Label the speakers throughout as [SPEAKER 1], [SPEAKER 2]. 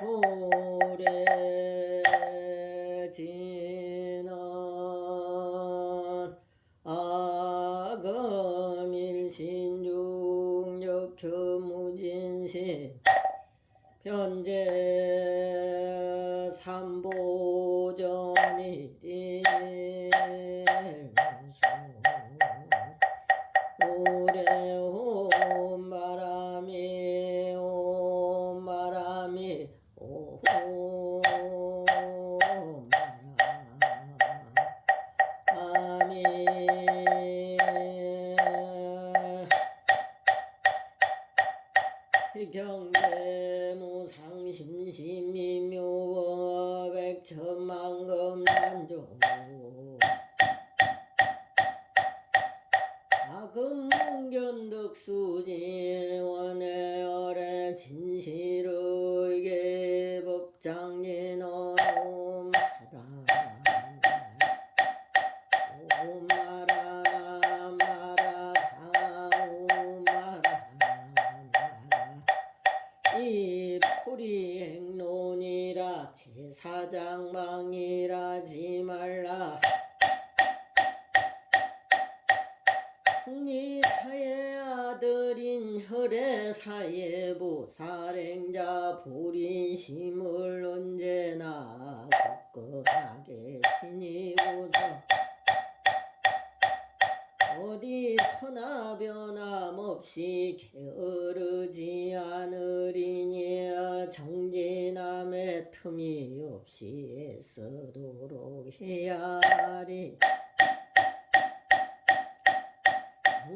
[SPEAKER 1] 오 굳건하게 지니고서 어디서나 변함없이 게으르지 않으리니 정진함의 틈이 없이 애쓰도록 해야 하리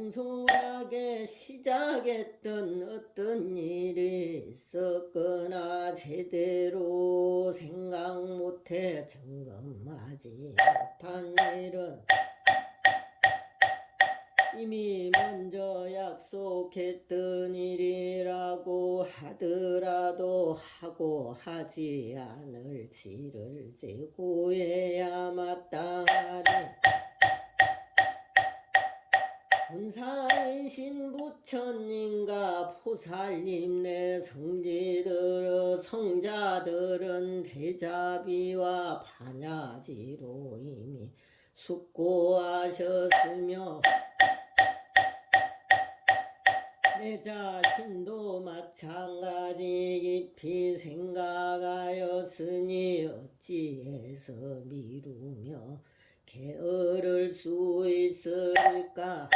[SPEAKER 1] 공손하게 시작했던 어떤 일이 있었거나 제대로 생각 못해 점검하지 못한 일은 이미 먼저 약속했던 일이라고 하더라도 하고 하지 않을 지를 제고해야 마땅하 본사이신 부처님과 포살님 내 성지들 성자들은 대자비와 반야지로 이미 숙고하셨으며 내 자신도 마찬가지 깊이 생각하였으니 어찌해서 미루며 게으를 수 있으니까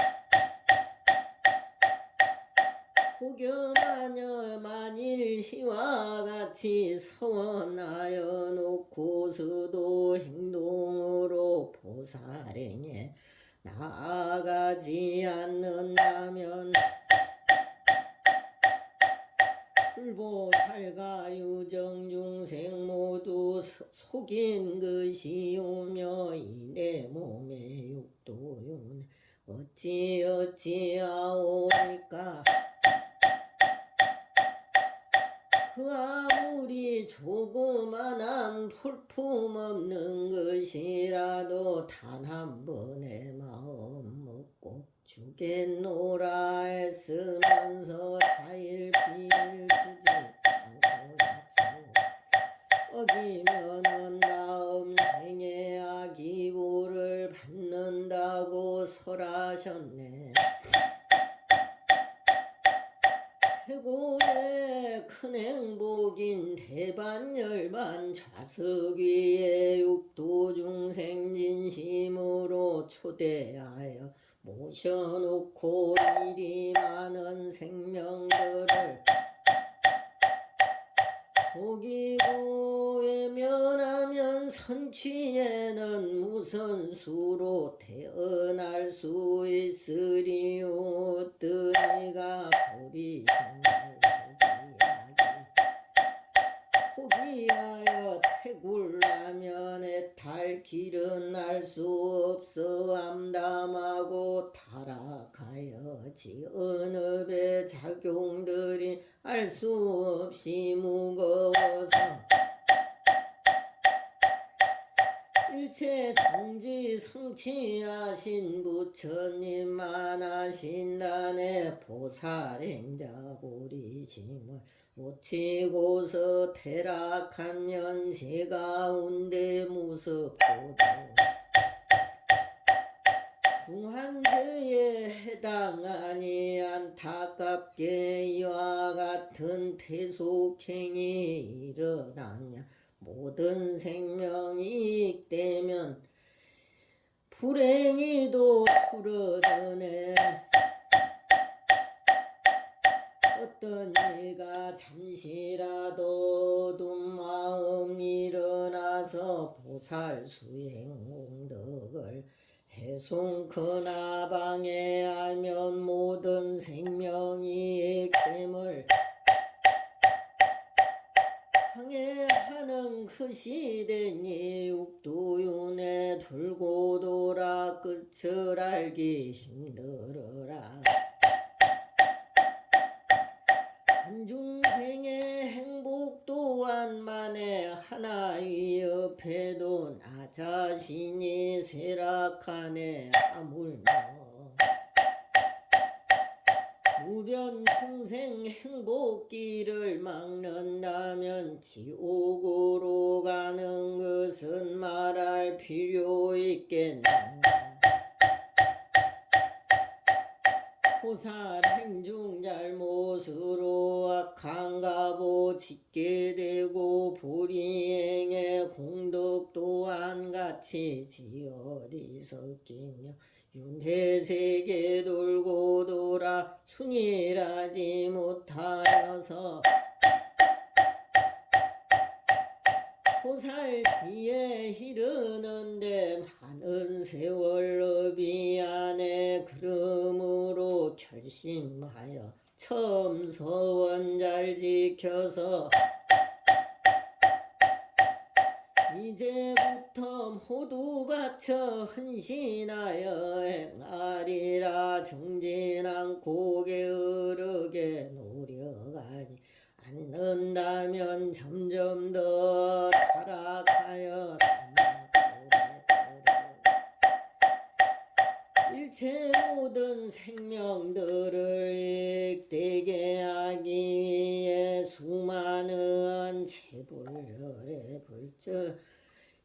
[SPEAKER 1] 혹여마녀 만일 희와 같이 서원하여 놓고서도 행동으로 보살행에 나아가지 않는다면 불보살과 유정 중생 모두 서- 속인 것이 오며 이내 몸의 육도윤 어찌 어찌하오니까 그 아무리 조그만한 볼품없는 것이라도 단 한 번의 마음 먹고 주겠노라 했으면서 자일비를 주지. 않고 어기면은 다음 생에 아기보를 받는다고 설하셨네. 최고의 큰 행복인 대반열반 좌석 위에 육도중생 진심으로 초대하여 모셔놓고 이리 많은 생명들을 속이고 외면하면 선취에는 무슨 수로 태어날 수 있으리요 뜨니가 보리심 하기 포기하여 태굴라면 애탈 길은 알수 없어 암담하고 타락하여지 어느 배 작용들이 알 수 없이 무거워서 일체 정지 성취하신 부처님 만 하신다네 보살행자 보리심을 묻히고서 태락하면 제 가운데 무섭고도 중한죄에 해당하니 안타깝게 이와 같은 태속행이 일어나냐. 모든 생명이 익되면 불행이도 줄어드네 어떤 이가 잠시라도 둔 마음 일어나서 보살 수행 공덕을 해송 그나방에 알면 모든 생명이 액됨을 항해하는 그 시대니 육두윤에 돌고 돌아 끝을 알기 힘들어라 한중생의 행복 또한 만에 하나의 옆에도 나 자신이 세락하네 아물며. 무변 충생 행복길을 막는다면 지옥으로 가는 것은 말할 필요 있겠는 가 호살 행중 잘못으로 악한 가보 짓게 되고 불이행의 공덕 또한 같이 지어리 섞이며 윤회세계 돌고 돌아 순일하지 못하여서 호살지에 이르는데 많은 세월 업이 안에 그러므로 결심하여 처음 서원 잘 지켜서 이제부터 모두 바쳐 헌신하여 행하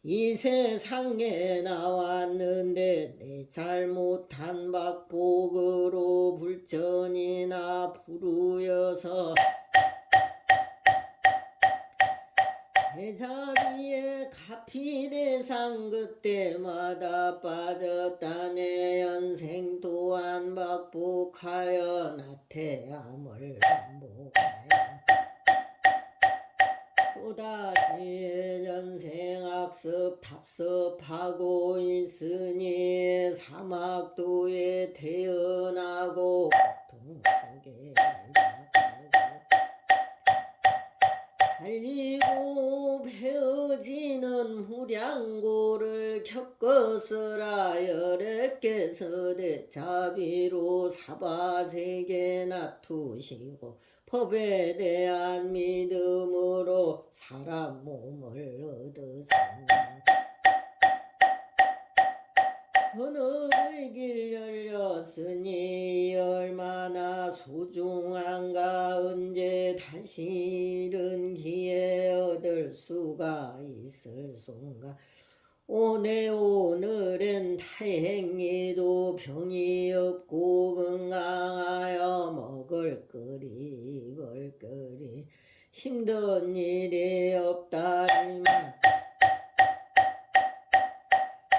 [SPEAKER 1] 이 세상에 나왔는데 내 잘못한 박복으로 불전이나 부르여서 제자리에 가피 대상 그때마다 빠졌다네 연생 또한 박복하여 나태함을 반복하여 또다시 전생 악습 답습하고 있으니 사막도에 태어나고 고통 속에 달리고 베어지는 무량고를 겪었으라 여래께서 대자비로 사바세계 놔두시고 법에 대한 믿음으로 사람 몸을 얻으셨네 선업의 길 열렸으니 얼마나 소중한가 언제 다시 이런 기회 얻을 수가 있을 손가 오늘 오늘은 다행히도 병이 없고 건강하여 먹을 거리 입을 거리 힘든 일이 없다지만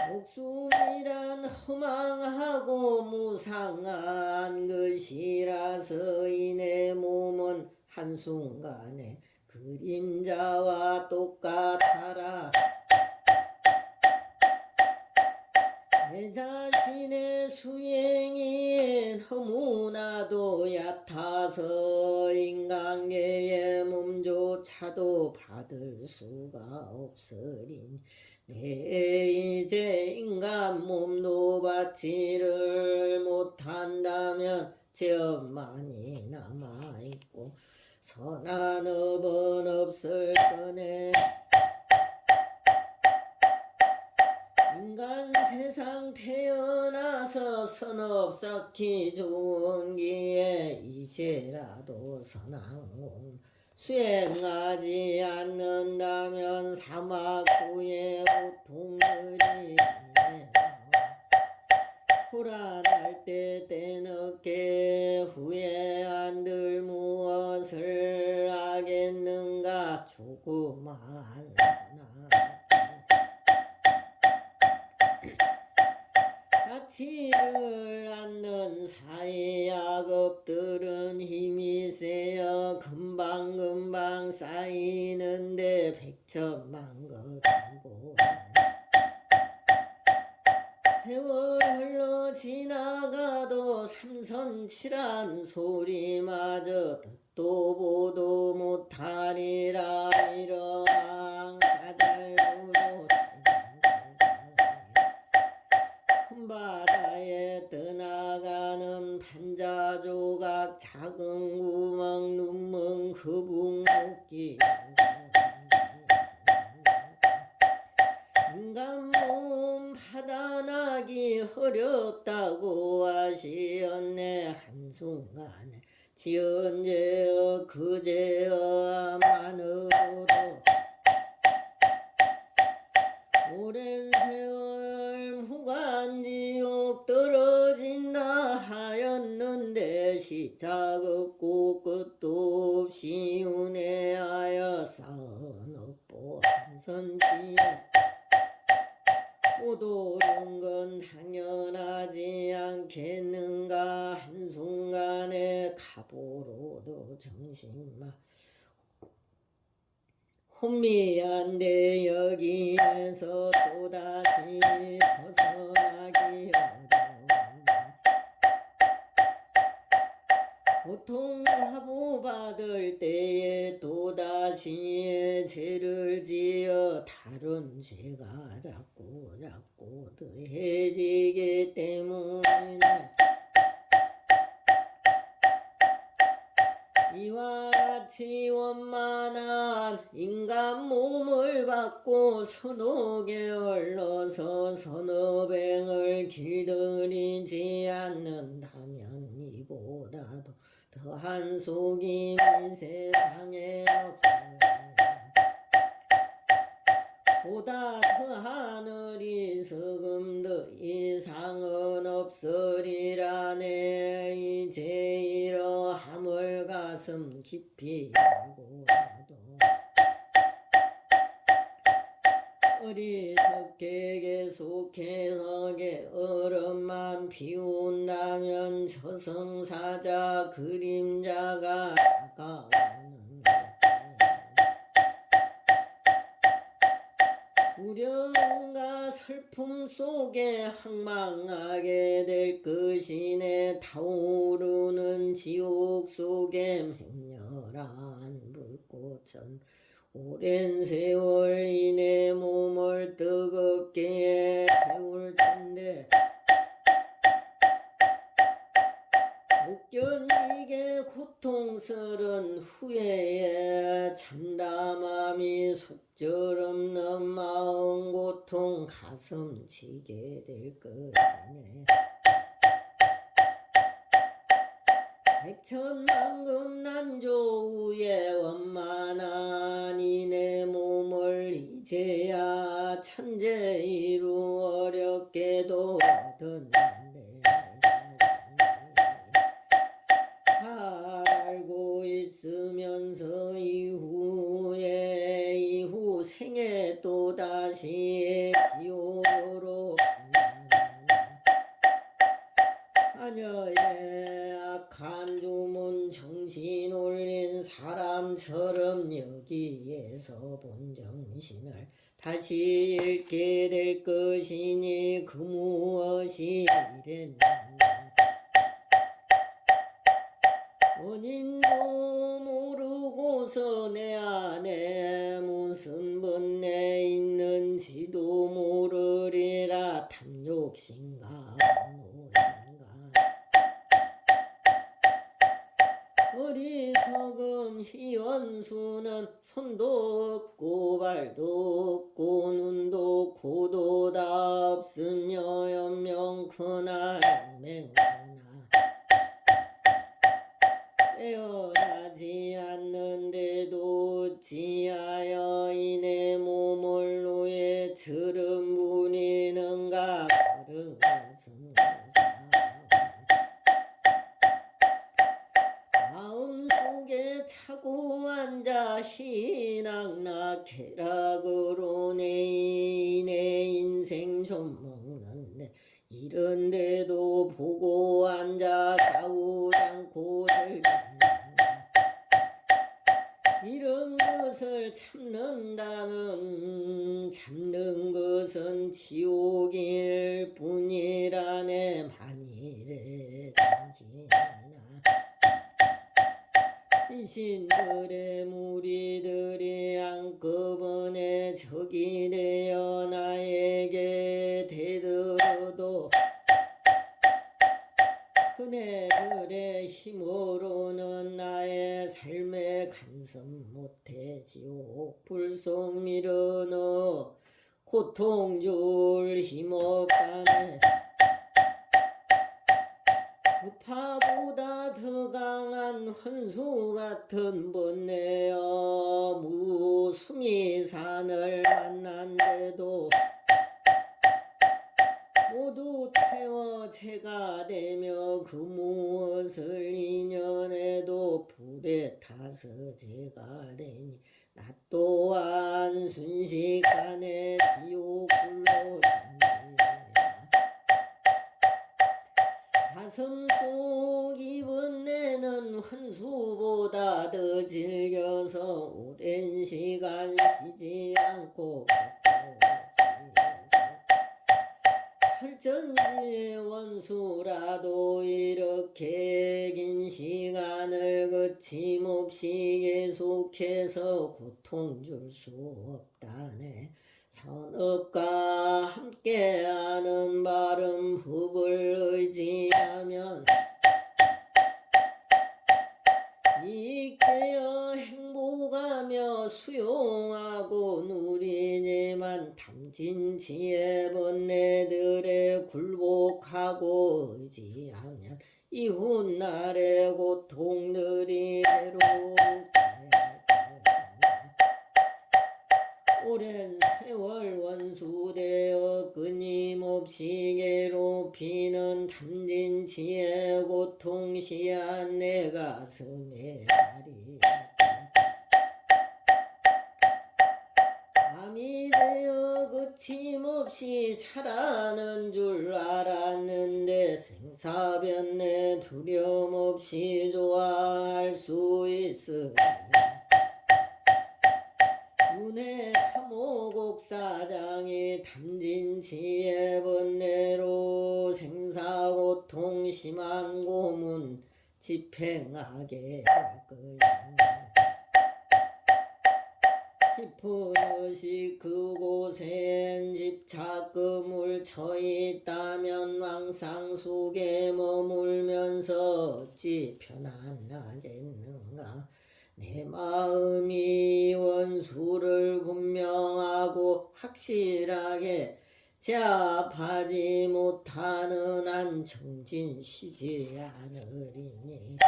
[SPEAKER 1] 목숨이란 허망하고 무상한 것이라서 이내 몸은 한순간에 그림자와 똑같아라. 내 자신의 수행이 너무나도 얕아서 인간계의 몸조차도 받을 수가 없으리니 내 이제 인간 몸도 받지를 못한다면 죄업만이 남아있고 선한 업은 없을 거네 인간 세상 태어나서 선업 쌓기 좋은 기에 이제라도 선왕공 수행하지 않는다면 사막구의 고통들이 불안할 때 때늦게 후회 안들 무엇을 하겠는가? 조그만 치를 않는 사회야급들은 힘이 세어 금방금방 쌓이는데 백천만 것고. 세월 흘러 지나가도 삼선칠한 소리마저 듣도 보도 못하리라 이러한 각 작은 구멍 눈먼 거북목기 인간 몸 파단하기 어렵다고 하시었네 한순간에. 지은 죄어 그 죄어만으로도. 오랜 세월 무간지옥 떨어진다 하였는 없고 끝도 없이 운해하여 쌓은 업보 삼선지에 못 오른 건 당연하지 않겠는가? 한순간에 가보로도 정신마. 혼미한데 여기에서 또다시 벗어나기 보통 가보 받을 때에 또다시 죄를 지어 다른 죄가 자꾸 자꾸 더해지기 때문에 이와 같이 원만한 인간 몸을 받고 선옥에 올라서 선어뱅을 길들이지 않는다면 이보다도 더한 속임이 세상에 없으리라 보다 더한 어리석음 더 이상은 없으리라 내 이제 이러함을 가슴 깊이 알고 나도 어리석게 계속해서 게으름만 피운다면 저승사자 그림자가 다가오는 것 불령과 슬픔 속에 항망하게 될 것이네. 타오르는 지옥 속에 맹렬한 불꽃은 오랜 세월 이내 몸을 뜨겁게 태울 텐데 못 견디게 고통스런 후회에 참담함이 속절없는 마음 고통 가슴 치게 될 것이네 백천만금 난조 후에 원만한 이내 몸을 이제야 천재 이루 어렵게도 얻었는데. 알고 있으면서 이후에 이후 생에 또다시 지옥으로 주문 정신 올린 사람처럼 여기에서 본 정신을 다시 잃게 될 것이니 그 무엇이 이랬는가 원인도 모르고서 내 안에 무슨 번뇌 있는지도 모르리라 탐욕신가 무엇인가 어리석음 희원수는 손도 없고 발도 없고 눈도 코도 다 없은 여연명 그날 맹그나 깨어나지 않는데도 지하여 이내 몸을 노예 들은 분이는가? 그런 것은 마음속에 차고 앉아 희낙낙 쾌락으로 내, 내 인생 좀 먹는데 이런데도 보고 앉아 싸우지 않고 즐긴다 이런 것을 참는다는 참는 것은 지옥일 뿐이라네. 만일에 잠시나 신들의 무리들이 한꺼번에 적이 되어 나에게 대들어도 그네들의 힘으로는 나의 삶에 간섭 못해지요 불속 밀어넣어 고통 줄 힘없다네. 강 한 헌수 같은 번뇌여 무수미 산을 만난데도 모두 태워 제가 되며 그 무엇을 인연해도 불에 타서 제가 되니 나 또한 순식간에 지옥불로 던지 가슴 속 입은 내는 환수보다 더 즐겨서 오랜 시간 쉬지 않고 철전지의 원수라도 이렇게 긴 시간을 거침없이 계속해서 고통 줄 수 없다네 선업과 함께하는 바른 법을 의지하면 이익되어 행복하며 수용하고 누리지만 탐진 지혜 번뇌들에 굴복하고 의지하면 이훗날의 고통들이 괴롭 오랜 세월 원수되어 끊임없이 괴롭히는 탐진치의 고통시한 내 가슴에 자리 밤이 되어 거침없이 자라는 줄 알았는데 생사변내 두려움 없이 좋아할 수 있으 니 윤회 감옥옥 사장이 탐진치의 번뇌로 생사고통 심한 고문 집행하게 할 거야. 깊은 의식 그곳엔 집착금을 처 있다면 왕상 속에 머물면서 어찌 편안하겠는가 내 마음이 원수를 분명하고 확실하게 제압하지 못하는 한 정진 쉬지 않으리니.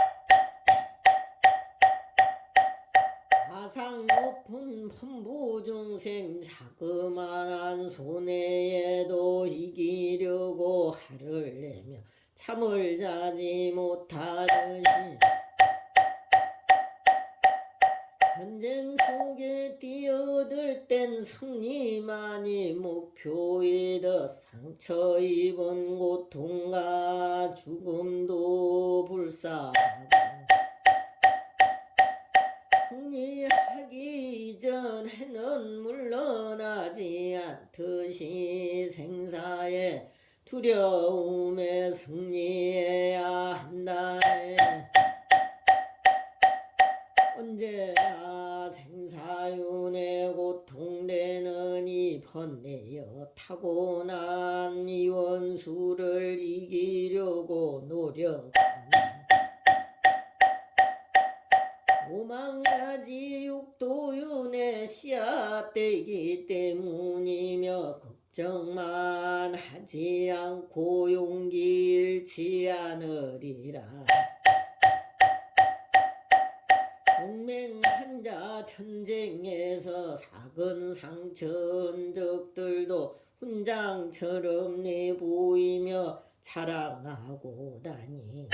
[SPEAKER 1] 가상 높은 범부 중생 자그마한 손해에도 이기려고 화를 내며 잠을 자지 못하듯이 전쟁 속에 뛰어들 땐 승리만이 목표이듯 상처 입은 고통과 죽음도 불사하고 승리하기 이전에는 물러나지 않듯이 생사의 두려움에 승리해야 한다네 언제나 생사윤에 고통되는 이 번뇌여 타고난 이 원수를 이기려고 노력하는 오만 가지 육도윤의 씨앗되기 때문이며 걱정만 하지 않고 용기 잃지 않으리라 동맹한자 전쟁에서 작은 상처 흔적들도 훈장처럼 내보이며 자랑하고 다니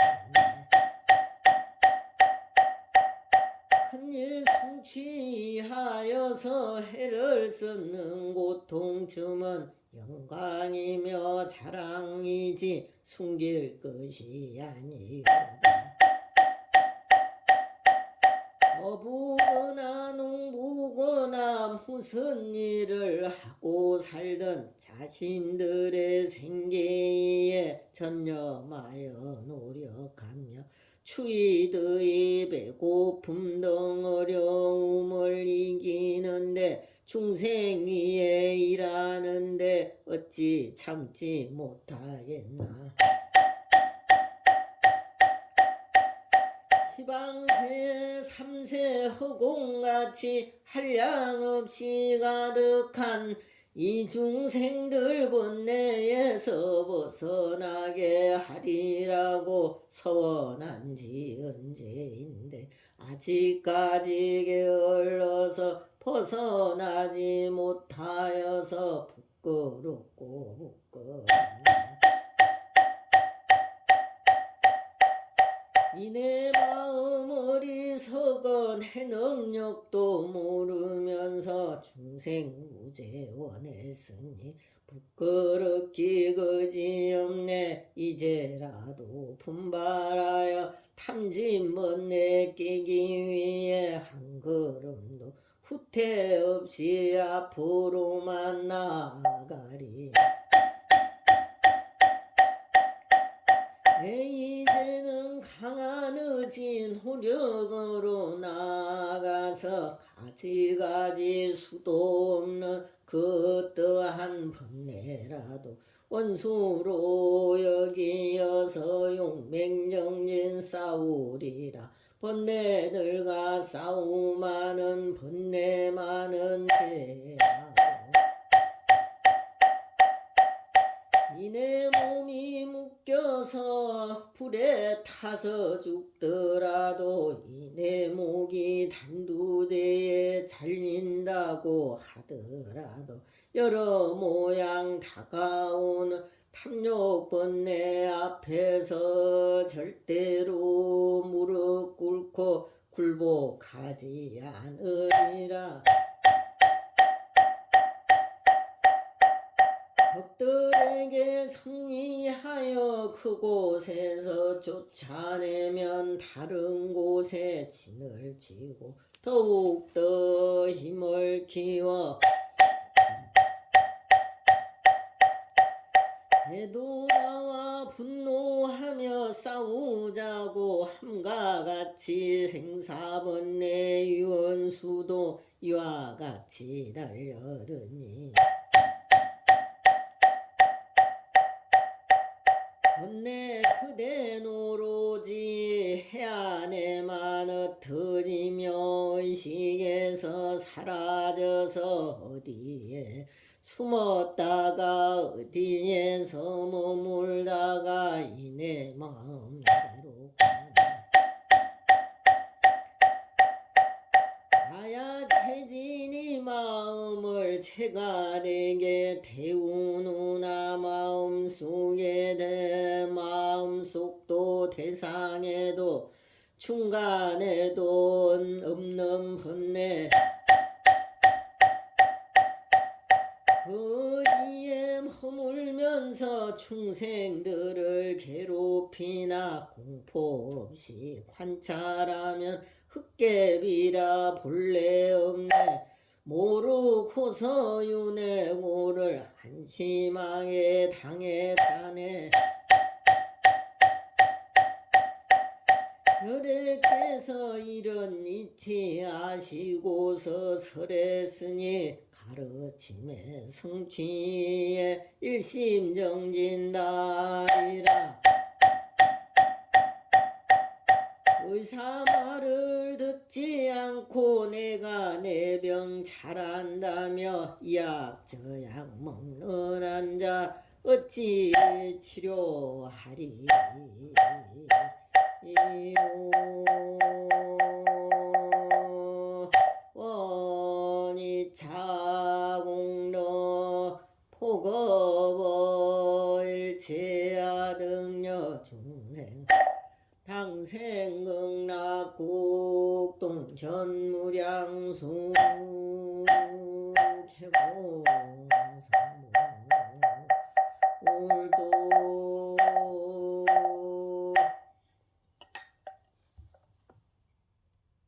[SPEAKER 1] 큰일 성취하여서 해를 쓰는 고통쯤은 영광이며 자랑이지 숨길 것이 아니로다. 어부거나 농부거나 무슨 일을 하고 살던 자신들의 생계에 전념하여 노력하며 추위드의 배고픔 등 어려움을 이기는데 중생 위에 일하는데 어찌 참지 못하겠나 시방세 삼세 허공같이 한량없이 가득한 이 중생들 번뇌에서 벗어나게 하리라고 서원한 지 언제인데 아직까지 게을러서 벗어나지 못하여서 부끄럽고 부끄럽네 이내 마음 어리석은 해능력도 모르면서 중생무제 원했으니 부끄럽기 그지없네. 이제라도 분발하여 탐진 멋내 끼기 위해 한 걸음도 후퇴 없이 앞으로 만 나아가리 이제는 강한 의진 호력으로 나아가서 가지가지 수도 없는 그 어떠한 번뇌라도 원수로 여기어서 용맹정진 싸우리라. 번뇌들과 싸우마는 번뇌 많은 죄하고 이내 몸이 묶 여서 불에 타서 죽더라도 이내 목이 단두대에 잘린다고 하더라도 여러 모양 다가오는 탐욕 번뇌 앞에서 절대로 무릎 꿇고 굴복하지 않으리라. 적들에게 승리하여 그곳에서 쫓아내면 다른 곳에 진을 치고 더욱더 힘을 키워. 되돌아와 분노하며 싸우자고 함과 같이 생사번뇌 유언수도 이와 같이 달려드니 번뇌 그대 노로지 해 안에만 흩어지며 의식에서 사라져서 어디에 숨었다가 어디에서 머물다가 이내 마음 이 마음을 채가되게 태우누나 마음속에 내 마음속도 대상에도 중간에도 없는 번뇌 거기에 머물면서 중생들을 괴롭히나 공포 없이 관찰하면 흑개비라 본래 없네 모르고서 윤회고를 한심하게 당했다네. 혈액께서 이런 이치 아시고서 설했으니 가르침의 성취에 일심정진다리라 의사 말을 듣 듣지 않고 내가 내 병 잘한다며 약 저 약 먹는 한자 어찌 치료하리? 원이 차공로 포거버일체 당생극락국동 견무량수 개공